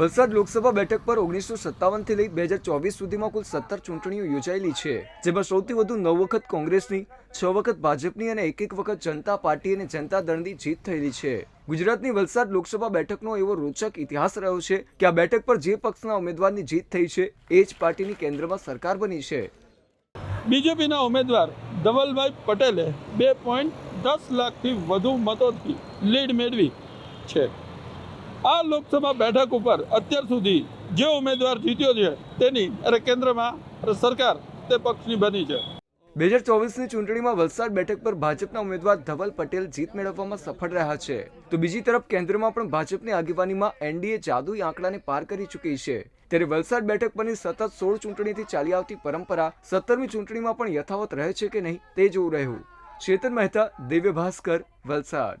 વલસાડ લોકસભા બેઠક પર ઓગણીસો સત્તાવનથી લઈ બે હજાર ચોવીસ સુધીમાં કુલ સત્તર ચૂંટણીઓ યોજાયેલી છે, જેમાં સૌથી વધુ નવ વખત કોંગ્રેસની, છ વખત ભાજપની અને એક એક વખત જનતા પાર્ટી અને જનતા દળની જીત થયેલી છે. ગુજરાતની વલસાડ લોકસભા બેઠકનો એવો રોચક ઇતિહાસ રહ્યો છે કે આ બેઠક પર જે પક્ષના ઉમેદવારની જીત થઈ છે, એ જ પાર્ટીની કેન્દ્રમાં સરકાર બની છે. બીજેપીના ઉમેદવાર ધવલભાઈ પટેલે બે પોઈન્ટ દસ લાખથી વધુ મતોથી લીડ મેળવી છે. આ લોકસભા બેઠક ઉપર અત્યાર સુધી જે ઉમેદવાર જીત્યો છે, તેની અરે કેન્દ્રમાં સરકાર તે પક્ષની બની છે. બે હજાર ચોવીસની ચૂંટણીમાં વલસાડ બેઠક પર ભાજપના ઉમેદવાર ધવલ પટેલ જીત મેળવવામાં સફળ રહ્યા છે. તો બીજી તરફ કેન્દ્રમાં પણ ભાજપની આગેવાનીમાં એનડીએ જાદુઈ આંકડાને પાર કરી ચૂકી છે. ત્યારે વલસાડ બેઠક પરની સતત સોળ ચૂંટણીથી ચાલી આવતી પરંપરા સત્તરમી ચૂંટણીમાં પણ યથાવત રહે છે કે નહીં તે જોવું રહ્યું. Chetan Mehta, Divya Bhaskar, Valsad.